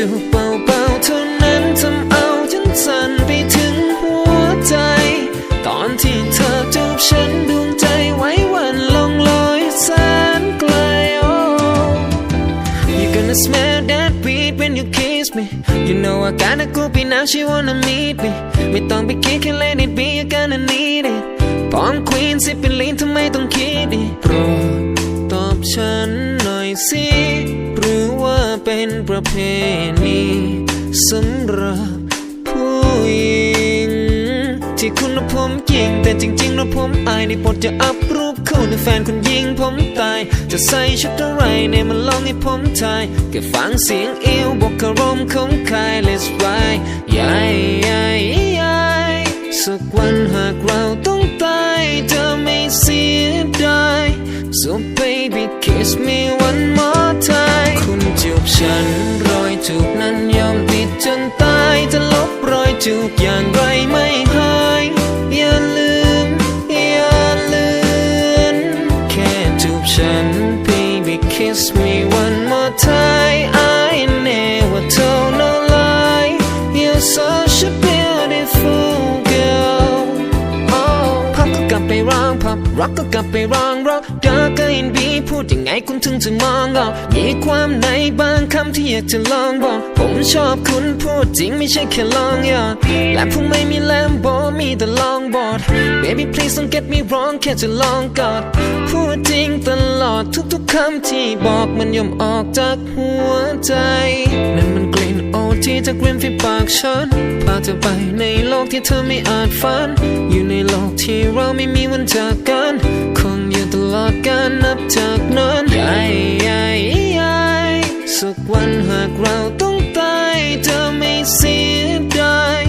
จูบเบาๆเท่านั้นทำเอาฉันสั่นไปถึงหัวใจ ตอนที่เธอจูบฉันดวงใจไว้วันลองลอยแสนไกล oh You gonna smell that weed when you kiss me You know I gotta go be now she wanna meet me ไม่ต้องไปคิดแค่ let it be you gonna need it ปองควีนสิเป็นลีนทำไมต้องคิดอีกโปรดตอบฉัน อยสิหรือว่าเป็นประเพณีสำหรับผู้หญิง ที่คุณและผมยิง แต่จริงๆแล้วผมอายในบทจะอัพรูปคู่ในแฟนคุณยิงผมตาย จะใส่ชุดอะไรในมันลองให้ผมทายแค่ฟังเสียงเอวบวกคารมคงคาย let's ride ยายยายยายสักวันหากเราต้องตายเธอไม่เสียดาย so baby kiss me one more time คุณจูบฉันรอยจูบนั้นยอมติดจนตายจะลบรอยจูบอย่างไรไม่หายอย่าลืมอย่าลืมแค่จูบฉัน baby kiss me ก็กลับไปร้องรอกดาร์กก็อินบีพูดยังไงคุณถึงจะมองออกมีความในบางคำที่อยากจะลองบอก ผมชอบคุณพูดจริงไม่ใช่แค่ลองยอดและผมไม่มีแลมโบมีแต่ลองบอด baby please don't get me wrong แค่จะลองกอดพูดจริงตลอดทุกๆคำที่บอกมันย่อมออกจากหัวใจนั่น กลิ่นที่จากริมฝีปากฉัน พาเธอไปในโลกที่เธอไม่อาจฝัน อยู่ในโลกที่เราไม่มีวันจากกัน คงอยู่ตลอดกาลนับจากนั้นยายยายยายสักวันหากเราต้องตายเธอไม่เสียดาย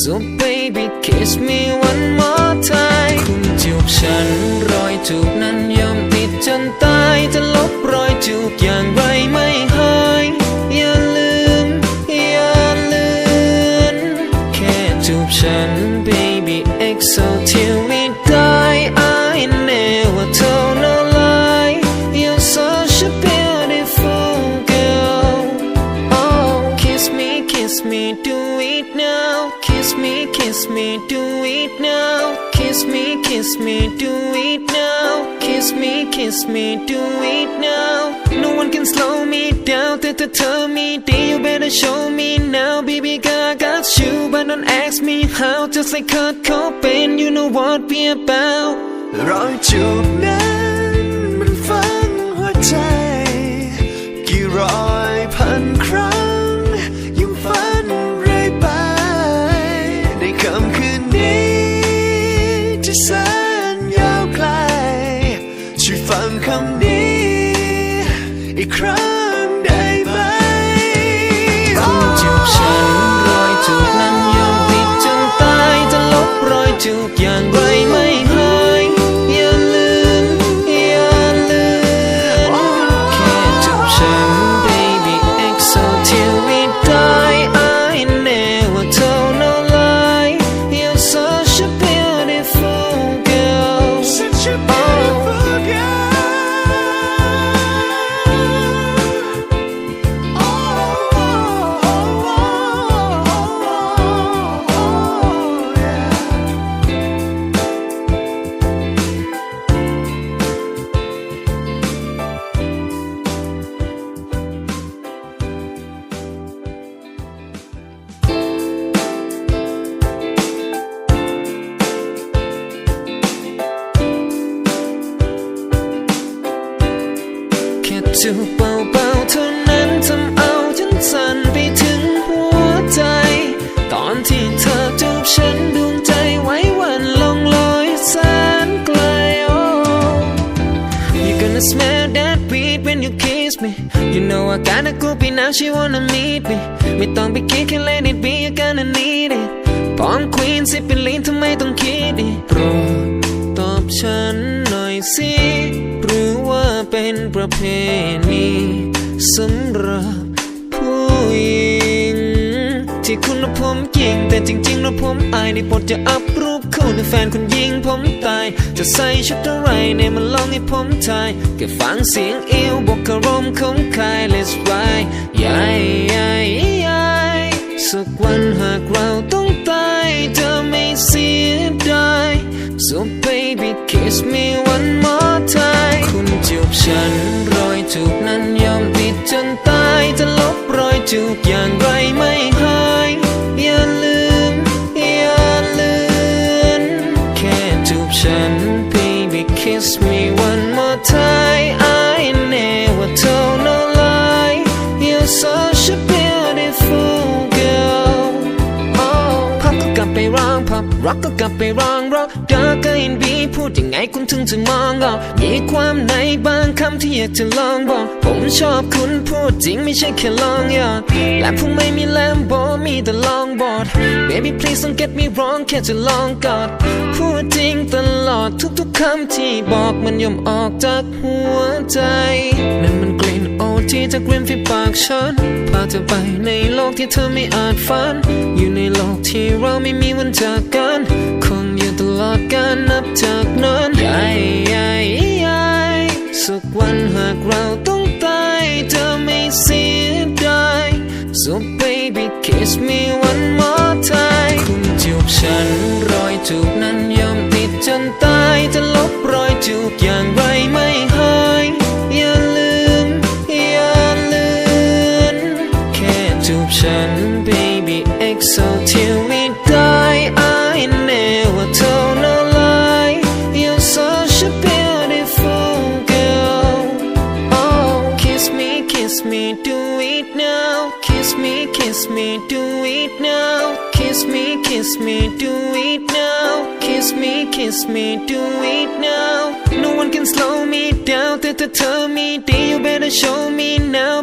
so baby kiss me one more time คุณจูบฉันรอยจูบนั้นยอมติดจนตายจะลบรอยจูบอย่าง ฉัน baby exo till we die. I never told no lie. You're such a beautiful girl. Oh kiss me kiss me do it now. Kiss me kiss me do it now. Kiss me kiss me do it now. Kiss me kiss me do it now. No one can slow me down, that to tell me, then you better show me now, baby Gaga. I got you but don't ask me how just like Kurt Cobain you know what we about รอยจูบนั้นมันฝังหัวใจ กี่ร้อยพันครั้ง ยังฝันเรื่อยไป ในค่ำคืนนี้ที่แสนยาวไกล ช่วยฟังคำนี้ อีกครั้งได้ไหมคุณจูบฉัน จูบเบาๆเท่านั้นทำเอาฉันสั่นไปถึงหัวใจ ตอนที่เธอจูบฉันดวงใจไว้วันลงลอยแสนไกล oh You're gonna smell that weed when you kiss me You know I gotta go be now she wanna meet me ไม่ต้องไปคิดแค่ let it be you're gonna need it ปองควีนสิเป็นลีนทำไมต้องคิดอีกโปรดตอบฉัน สิหรือว่าเป็นประเพณีสำหรับผู้หญิง ที่คุณและผมยิง แต่จริงๆแล้วผมอายในบทจะอัพรูปคู่ในแฟนคนยิงผมตาย จะใส่ชุดอะไรในมันลองให้ผมทายแค่ฟังเสียงเอวบวกคารมของคาย let's ride ยายยายยายสักวันหากเราต้อง so baby kiss me one more time คุณจูบฉันรอยจูบนั้นยอมติดจนตายจะลบรอยจูบอย่างไรไม่หายอย่าลืมอย่าลือนแค่จูบฉัน baby kiss me one more time I never told no lie you're such a beautiful girl พับก็กลับไปร้องพับร็อกก็กลับไปร้องร็อก ดาร์กอินบีพูดยังไงคุณถึงจะมองออกมีความในบางคำที่อยากจะลองบอก ผมชอบคุณพูดจริงไม่ใช่แค่ลองหยอดและผมไม่มีแลมโบมีแต่ลองบอด baby please don't get me wrong แค่จะลองกอด พูดจริงตลอดทุกๆคำที่บอกมันย่อมออกจากหัวใจ นั่นมันกลิ่นโอที่จากริมฝีปากฉันพาเธอไปในโลกที่เธอไม่อาจฝัน อยู่ในโลกที่เราไม่มีวันจากกัน so baby kiss me one more time คุณจูบฉันรอยจูบนั้นยอมติดจนตายจะลบรอยจูบอย่างไรไม่หายอย่าลืมอย่าลืมแค่จูบฉัน baby exo till me me, kiss me, do it now. Kiss me, kiss me, do it now. Kiss me, kiss me, do it now. No one can slow me down, to tell me, dear, you better show me now.